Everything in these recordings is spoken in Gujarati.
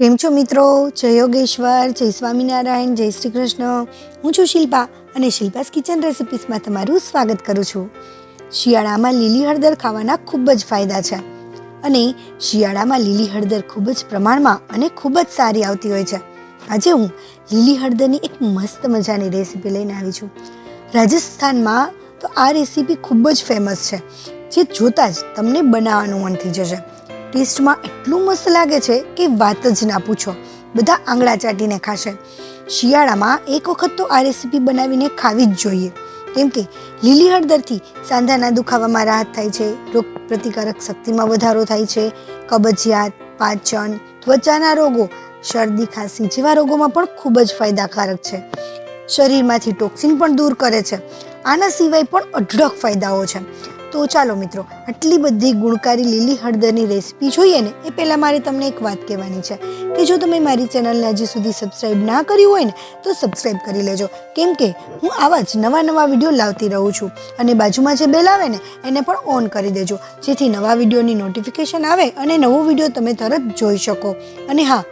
કેમ છો મિત્રો? જય યોગેશ્વર, જય સ્વામિનારાયણ, જય શ્રી કૃષ્ણ. હું છું શિલ્પા અને શિલ્પાસ કિચન રેસિપીસમાં તમારું સ્વાગત કરું છું. શિયાળામાં લીલી હળદર ખાવાના ખૂબ જ ફાયદા છે અને શિયાળામાં લીલી હળદર ખૂબ જ પ્રમાણમાં અને ખૂબ જ સારી આવતી હોય છે. આજે હું લીલી હળદરની એક મસ્ત મજાની રેસીપી લઈને આવી છું. રાજસ્થાનમાં તો આ રેસીપી ખૂબ જ ફેમસ છે. જે જોતાં જ તમને બનાવવાનું મન થઈ જશે. ટેસ્ટમાં એટલું મસ્ત લાગે છે કે વાત જ ના પૂછો. બધા આંગળા ચાટીને ખાશે. શિયાળામાં એક વખત તો આ રેસીપી બનાવીને ખાવી જ જોઈએ. કેમ કે લીલી હળદરથી સાંધાના દુખાવામાં રાહત થાય છે, રોગ પ્રતિકારક શક્તિમાં વધારો થાય છે, કબજિયાત, પાચન, ત્વચાના રોગો, શરદી ખાંસી જેવા રોગોમાં પણ ખૂબ જ ફાયદાકારક છે. શરીરમાંથી ટોક્સિન પણ દૂર કરે છે. આના સિવાય પણ અઢળક ફાયદાઓ છે. તો ચાલો મિત્રો, આટલી બધી ગુણકારી લીલી હળદરની રેસીપી જોઈએ ને, એ પહેલાં મારે તમને એક વાત કહેવાની છે કે જો તમે મારી ચેનલને હજી સુધી સબસ્ક્રાઈબ ના કર્યું હોય ને, તો સબસ્ક્રાઈબ કરી લેજો. કેમ કે હું આવા જ નવા નવા વીડિયો લાવતી રહું છું અને બાજુમાં જે બેલ આવે ને, એને પણ ઓન કરી દેજો. જેથી નવા વિડીયોની નોટિફિકેશન આવે અને નવો વીડિયો તમે તરત જોઈ શકો. અને હા,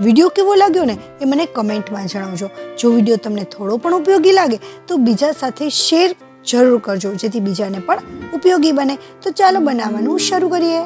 વીડિયો કેવો લાગ્યો ને, એ મને કમેન્ટમાં જણાવજો. જો વીડિયો તમને થોડો પણ ઉપયોગી લાગે, તો બીજા સાથે શેર જરૂર કરજો, જેથી બીજાને પણ ઉપયોગી બને. તો ચાલો બનાવવાનું શરૂ કરીએ.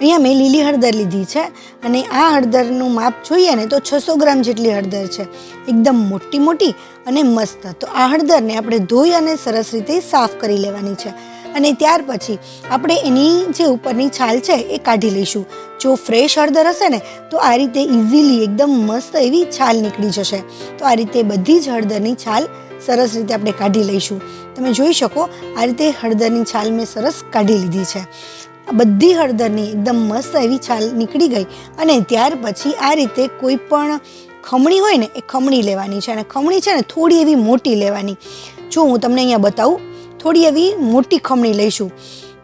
અહીંયા મેં લીલી હળદર લીધી છે અને આ હળદરનું માપ જોઈએ ને તો છસો ગ્રામ જેટલી હળદર છે. એકદમ મોટી મોટી અને મસ્ત. તો આ હળદરને આપણે ધોઈ અને સરસ રીતે સાફ કરી લેવાની છે. અને ત્યાર પછી આપણે એની જે ઉપરની છાલ છે એ કાઢી લઈશું. જો ફ્રેશ હળદર હશે ને, તો આ રીતે ઇઝીલી એકદમ મસ્ત એવી છાલ નીકળી જશે. તો આ રીતે બધી જ હળદરની છાલ સરસ રીતે આપણે કાઢી લઈશું. તમે જોઈ શકો, આ રીતે હળદરની છાલ મેં સરસ કાઢી લીધી છે. બધી હળદરની એકદમ મસ્ત એવી છાલ નીકળી ગઈ અને ત્યાર પછી આ રીતે કોઈ પણ ખમણી હોય ને, એ ખમણી લેવાની છે. અને ખમણી છે ને, થોડી એવી મોટી લેવાની. જો હું તમને અહીંયા બતાવું થોડી એવી મોટી ખમણી લઈશું.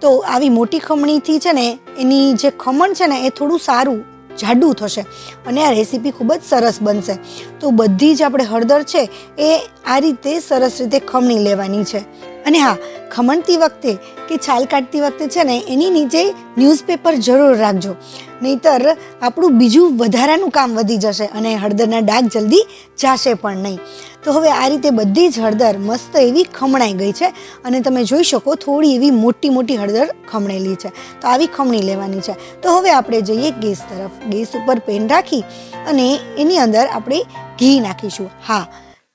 તો આવી મોટી ખમણીથી છે ને, એની જે ખમણ છે ને, એ થોડું સારું, જાડું થશે અને આ રેસીપી ખૂબ જ સરસ બનશે. તો બધી જ આપણે હળદર છે, એ આ રીતે સરસ રીતે ખમણી લેવાની છે. અને હા, ખમણતી વખતે કે છાલ કાઢતી વખતે છે ને, એની નીચે ન્યૂઝપેપર જરૂર રાખજો. નહીતર આપણું બીજું વધારાનું કામ વધી જશે અને હળદરના ડાઘ જલ્દી જાશે પણ નહીં. તો હવે આ રીતે બધી જ હળદર મસ્ત એવી ખમણાઈ ગઈ છે અને તમે જોઈ શકો થોડી એવી મોટી મોટી હળદર ખમણેલી છે. તો આવી ખમણી લેવાની છે. તો હવે આપણે જઈએ ગેસ તરફ. ગેસ ઉપર પેન રાખી અને એની અંદર આપણે ઘી નાખીશું. હા,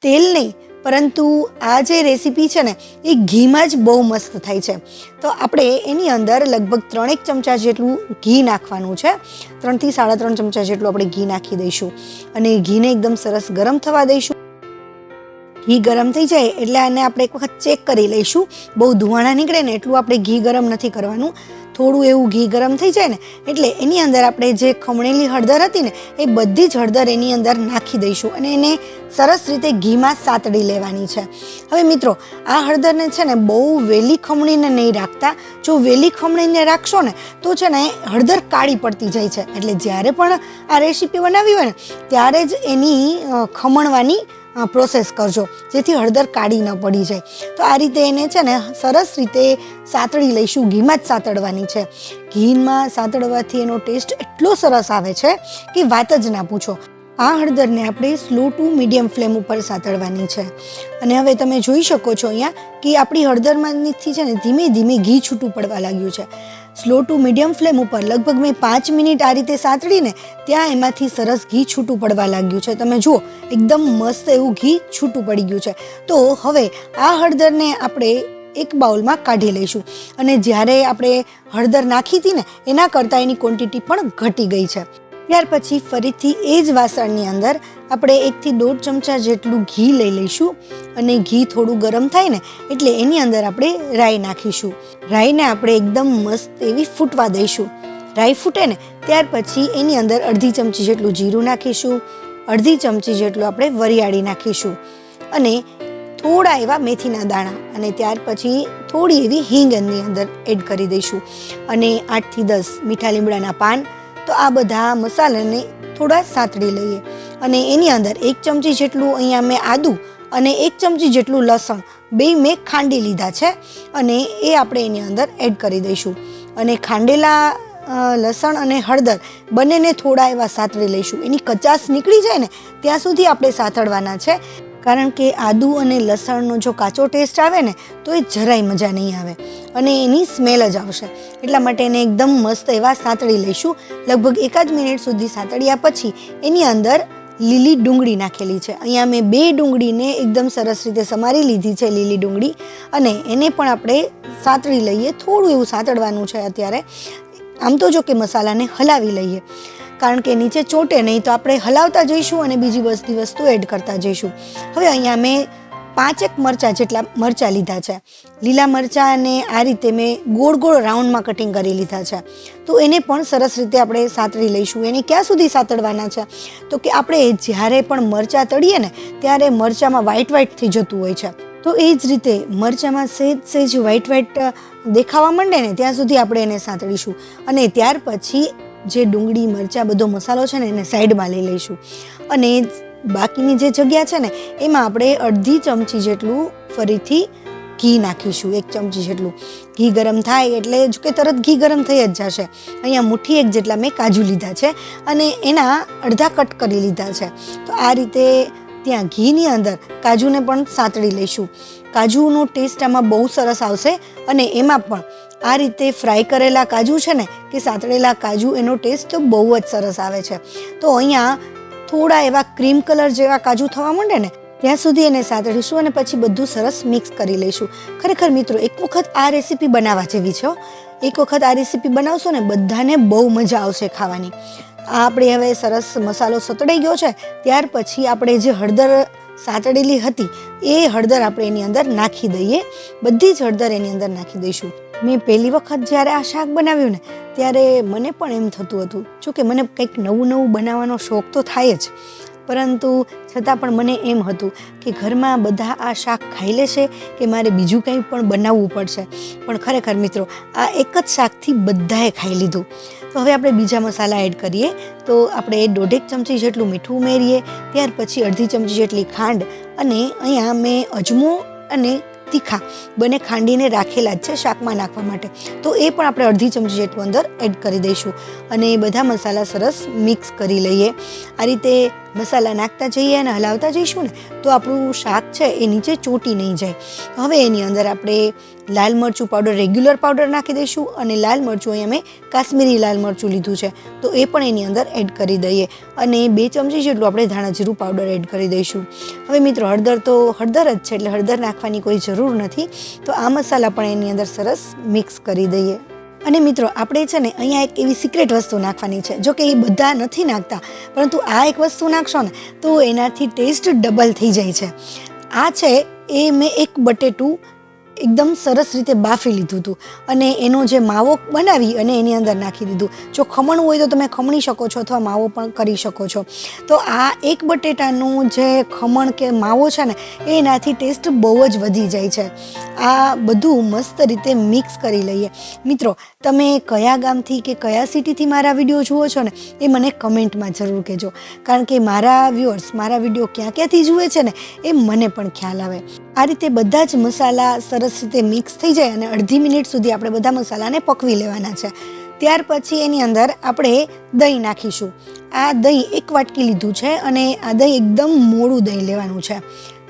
તેલ નહીં પરંતુ આ જે રેસીપી છે ને, એ ઘીમાં જ બહુ મસ્ત થાય છે. તો આપણે એની અંદર લગભગ ત્રણેક ચમચા જેટલું ઘી નાખવાનું છે. ત્રણથી સાડા ત્રણ ચમચા જેટલું આપણે ઘી નાખી દઈશું. અને ઘીને એકદમ સરસ ગરમ થવા દઈશું. ઘી ગરમ થઈ જાય એટલે આને આપણે એક વખત ચેક કરી લઈશું. બહુ ધુવાણા નીકળે ને એટલું આપણે ઘી ગરમ નથી કરવાનું. થોડું એવું ઘી ગરમ થઈ જાય ને, એટલે એની અંદર આપણે જે ખમણેલી હળદર હતી ને, એ બધી જ હળદર એની અંદર નાખી દઈશું અને એને સરસ રીતે ઘીમાં સાતડી લેવાની છે. હવે મિત્રો, આ હળદરને છે ને બહુ વેલી ખમણીને નહીં રાખતા. જો વેલી ખમણીને રાખશો ને, તો છે ને હળદર કાળી પડતી જાય છે. એટલે જ્યારે પણ આ રેસીપી બનાવી હોય ને, ત્યારે જ એની ખમણવાની પ્રોસેસ કરજો, જેથી હળદર કાળી ન પડી જાય. તો આ રીતે એને છે ને સરસ રીતે સાતળી લઈશું. ઘીમાં જ સાતળવાની છે. ઘીમાં સાતળવાથી એનો ટેસ્ટ એટલો સરસ આવે છે કે વાત જ ના પૂછો. આ હળદરને આપણે સ્લો ટુ મીડિયમ ફ્લેમ ઉપર સાતળવાની છે. અને હવે તમે જોઈ શકો છો અહીંયા કે આપણી હળદરમાંથી છે ને ધીમે ધીમે ઘી છૂટું પડવા લાગ્યું છે. સ્લો ટુ મીડિયમ ફ્લેમ ઉપર લગભગ મેં પાંચ મિનિટ આ રીતે સાંતળીને ત્યાં એમાંથી સરસ ઘી છૂટું પડવા લાગ્યું છે. તમે જુઓ, એકદમ મસ્ત એવું ઘી છૂટું પડી ગયું છે. તો હવે આ હળદરને આપણે એક બાઉલમાં કાઢી લઈશું. અને જ્યારે આપણે હળદર નાખી હતી ને, એના કરતાં એની ક્વોન્ટિટી પણ ઘટી ગઈ છે. ત્યાર પછી ફરીથી એ જ વાસણની અંદર આપણે એકથી દોઢ ચમચા જેટલું ઘી લઈ લઈશું અને ઘી થોડું ગરમ થાય ને એટલે એની અંદર આપણે રાઈ નાખીશું. રાઈને આપણે એકદમ મસ્ત એવી ફૂટવા દઈશું. રાઈ ફૂટે ને ત્યાર પછી એની અંદર અડધી ચમચી જેટલું જીરું નાખીશું, અડધી ચમચી જેટલું આપણે વરિયાળી નાખીશું અને થોડા એવા મેથીના દાણા અને ત્યાર પછી થોડી એવી હિંગ એની અંદર એડ કરી દઈશું. અને આઠથી દસ મીઠા લીમડાના પાન તો આ બધા મસાલાને થોડા સાતળી લઈએ અને એની અંદર એક ચમચી જેટલું અહીંયા મેં આદું અને એક ચમચી જેટલું લસણ બે મેં ખાંડી લીધા છે અને એ આપણે એની અંદર એડ કરી દઈશું. અને ખાંડેલા લસણ અને હળદર બંનેને થોડા એવા સાતળી લઈશું. એની કચાસ નીકળી જાય ને, ત્યાં સુધી આપણે સાતળવાના છે. કારણ કે આદુ અને લસણનો જો કાચો ટેસ્ટ આવે ને, તો એ જરાય મજા નહીં આવે અને એની સ્મેલ જ આવશે. એટલા માટે એને એકદમ મસ્ત એવા સાતળી લઈશું. લગભગ એકાદ મિનિટ સુધી સાતળ્યા પછી એની અંદર લીલી ડુંગળી નાખેલી છે. અહીંયા મેં બે ડુંગળીને એકદમ સરસ રીતે સમારી લીધી છે લીલી ડુંગળી અને એને પણ આપણે સાતળી લઈએ. થોડું એવું સાતળવાનું છે અત્યારે. આમ તો જો કે મસાલાને હલાવી લઈએ. કારણ કે નીચે ચોટે નહીં તો આપણે હલાવતા જઈશું અને બીજી બધી વસ્તુ એડ કરતા જઈશું. હવે અહીંયા મેં પાંચેક મરચાં જેટલા મરચાં લીધા છે. લીલા મરચાંને આ રીતે મેં ગોળ ગોળ રાઉન્ડમાં કટિંગ કરી લીધા છે. તો એને પણ સરસ રીતે આપણે સાતળી લઈશું. એને ક્યાં સુધી સાતળવાના છે? તો કે આપણે જ્યારે પણ મરચાં તળીએ ને, ત્યારે મરચાંમાં વ્હાઈટ વ્હાઈટ થઈ જતું હોય છે. તો એ જ રીતે મરચાંમાં સહેજ સહેજ વ્હાઈટ વ્હાઈટ દેખાવા માંડે ને, ત્યાં સુધી આપણે એને સાંતળીશું. અને ત્યાર પછી જે ડુંગળી, મરચાં, બધો મસાલો છે ને એને સાઈડમાં લઈ લઈશું. અને બાકીની જે જગ્યા છે ને, એમાં આપણે અડધી ચમચી જેટલું ફરીથી ઘી નાખીશું, એક ચમચી જેટલું. ઘી ગરમ થાય એટલે જો કે તરત ઘી ગરમ થઈ જ જશે. અહીંયા મુઠ્ઠી એક જેટલા મેં કાજુ લીધા છે અને એના અડધા કટ કરી લીધા છે. તો આ રીતે ત્યાં ઘીની અંદર કાજુને પણ સાતળી લઈશું. કાજુનો ટેસ્ટ આમાં બહુ સરસ આવશે અને એમાં પણ આ રીતે ફ્રાય કરેલા કાજુ છે ને, કે સાતળેલા કાજુ, એનો ટેસ્ટ બહુ જ સરસ આવે છે. તો અહીંયા થોડા એવા ક્રીમ કલર જેવા કાજુ થવા માંડે ને, ત્યાં સુધી એને સાતળીશું અને પછી બધું સરસ મિક્સ કરી લઈશું. ખરેખર મિત્રો, એક વખત આ રેસીપી બનાવવા જેવી છે એક વખત આ રેસીપી બનાવશો ને, બધાને બહુ મજા આવશે ખાવાની. આ આપણે હવે સરસ મસાલો સતડાઈ ગયો છે, ત્યાર પછી આપણે જે હળદર સાતળેલી હતી, એ હળદર આપણે એની અંદર નાખી દઈએ. બધી જ હળદર એની અંદર નાખી દઈશું. મેં પહેલી વખત જ્યારે આ શાક બનાવ્યું ને, ત્યારે મને પણ એમ થતું હતું જો કે મને કંઈક નવું નવું બનાવવાનો શોખ તો થાય જ. પરંતુ છતાં પણ મને એમ હતું કે ઘરમાં બધા આ શાક ખાઈ લેશે કે મારે બીજું કંઈ પણ બનાવવું પડશે. પણ ખરેખર મિત્રો, આ એક જ શાકથી બધાએ ખાઈ લીધું. તો હવે આપણે બીજા મસાલા એડ કરીએ. તો આપણે દોઢેક ચમચી જેટલું મીઠું ઉમેરીએ, ત્યાર પછી અડધી ચમચી જેટલી ખાંડ અને અહીંયા મેં અજમો અને તીખા બંને ખાંડીને રાખેલા જ છે શાકમાં નાખવા માટે. તો એ પણ આપણે અડધી ચમચી જેટલું અંદર એડ કરી દઈશું અને એ બધા મસાલા સરસ મિક્સ કરી લઈએ. આ રીતે મસાલા નાખતા જઈએ અને હલાવતા જઈશું ને, તો આપણું શાક છે એ નીચે ચોટી નહીં જાય. હવે એની અંદર આપણે લાલ મરચું પાવડર, રેગ્યુલર પાવડર નાખી દઈશું અને લાલ મરચું અહીંયા મેં કાશ્મીરી લાલ મરચું લીધું છે. તો એ પણ એની અંદર એડ કરી દઈએ અને બે ચમચી જેટલું આપણે ધાણા જીરું પાવડર એડ કરી દઈશું. હવે મિત્રો, હળદર તો હળદર જ છે, એટલે હળદર નાખવાની કોઈ જરૂર નથી. તો આ મસાલા પણ એની અંદર સરસ મિક્સ કરી દઈએ. અને મિત્રો, આપણે છે ને અહીંયા એક એવી સિક્રેટ વસ્તુ નાખવાની છે. જો કે એ બધા નથી નાખતા, પરંતુ આ એક વસ્તુ નાખશો ને, તો એનાથી ટેસ્ટ ડબલ થઈ જાય છે. આ છે, એ મેં એક બટેટું એકદમ સરસ રીતે બાફી લીધું હતું. અને એનો જે માવો બનાવી અને એની અંદર નાખી દીધું. જો ખમણ હોય તો તમે ખમણી શકો છો અથવા માવો પણ કરી શકો છો. તો આ એક બટેટાનું જે ખમણ કે માવો છે ને એનાથી ટેસ્ટ બહુ જ વધી જાય છે. આ બધું મસ્ત રીતે મિક્સ કરી લઈએ. મિત્રો, તમે કયા ગામથી કે કયા સિટીથી મારા વીડિયો જુઓ છો ને, એ મને કમેન્ટમાં જરૂર કહેજો. કારણ કે મારા વ્યુઅર્સ મારા વીડિયો ક્યાં ક્યાંથી જુએ છે ને, એ મને પણ ખ્યાલ આવે. આ રીતે બધા જ મસાલા સરસ રીતે મિક્સ થઈ જાય અને અડધી મિનિટ સુધી આપણે બધા મસાલાને પકવી લેવાના છે. ત્યાર પછી એની અંદર આપણે દહીં નાખીશું. આ દહીં એક વાટકી લીધું છે અને આ દહીં એકદમ મોડું દહીં લેવાનું છે.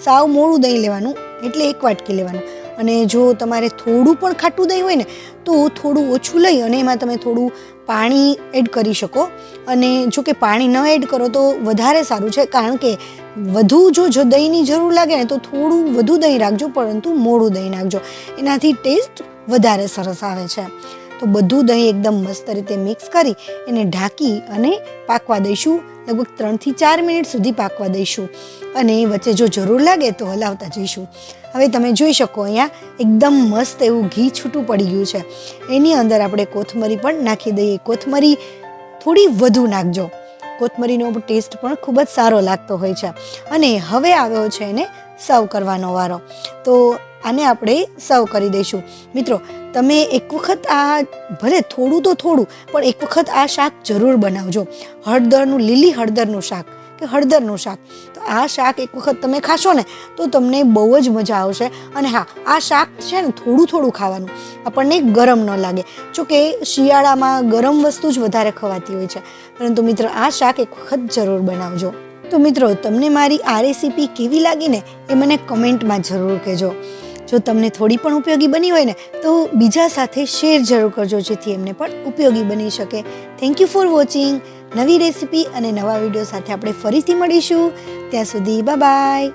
સાવ મોડું દહીં લેવાનું એટલે એક વાટકી લેવાનું. અને જો તમારે થોડું પણ ખાટું દહીં હોય ને, તો થોડું ઓછું લઈ અને એમાં તમે થોડું પાણી એડ કરી શકો. અને જો કે પાણી ન એડ કરો તો વધારે સારું છે, કારણ કે વધુ જો જો દહીંની જરૂર લાગે ને, તો થોડું વધુ દહીં રાખજો, પરંતુ મોડું દહીં નાખજો એનાથી ટેસ્ટ વધારે સરસ આવે છે. તો બધું દહીં એકદમ મસ્ત રીતે મિક્સ કરી એને ઢાંકી અને પાકવા દઈશું. લગભગ ત્રણથી ચાર મિનિટ સુધી પાકવા દઈશું. અને વચ્ચે જો જરૂર લાગે તો હલાવતા જઈશું. હવે તમે જોઈ શકો અહીંયા એકદમ મસ્ત એવું ઘી છૂટું પડી ગયું છે. એની અંદર આપણે કોથમરી પણ નાખી દઈએ. કોથમરી થોડી વધુ નાખજો. કોથમરીનો ટેસ્ટ પણ ખૂબ જ સારો લાગતો હોય છે. અને હવે આવ્યો છે એને સર્વ કરવાનો વારો. તો આને આપણે સર્વ કરી દઈશું. મિત્રો, તમે એક વખત આ ભલે થોડું તો થોડું, પણ એક વખત આ શાક જરૂર બનાવજો. હળદરનું, લીલી હળદરનું શાક કે હળદરનું શાક. તો આ શાક એક વખત તમે ખાશો ને, તો તમને બહુ જ મજા આવશે. અને હા, આ શાક છે ને, થોડું થોડું ખાવાનું. આપણને ગરમ ન લાગે. જો કે શિયાળામાં ગરમ વસ્તુ જ વધારે ખવાતી હોય છે. પરંતુ મિત્રો, આ શાક એક વખત જરૂર બનાવજો. તો મિત્રો, તમને મારી આ રેસીપી કેવી લાગી ને, એ મને કમેન્ટમાં જરૂર કહેજો. જો તમને થોડી પણ ઉપયોગી બની હોય ને, તો બીજા સાથે શેર જરૂર કરજો, જેથી એમને પણ ઉપયોગી બની શકે. થેન્ક યુ ફોર વોચિંગ નવી રેસીપી અને નવા વીડિયો સાથે આપણે ફરીથી મળીશું. ત્યાં સુધી બાય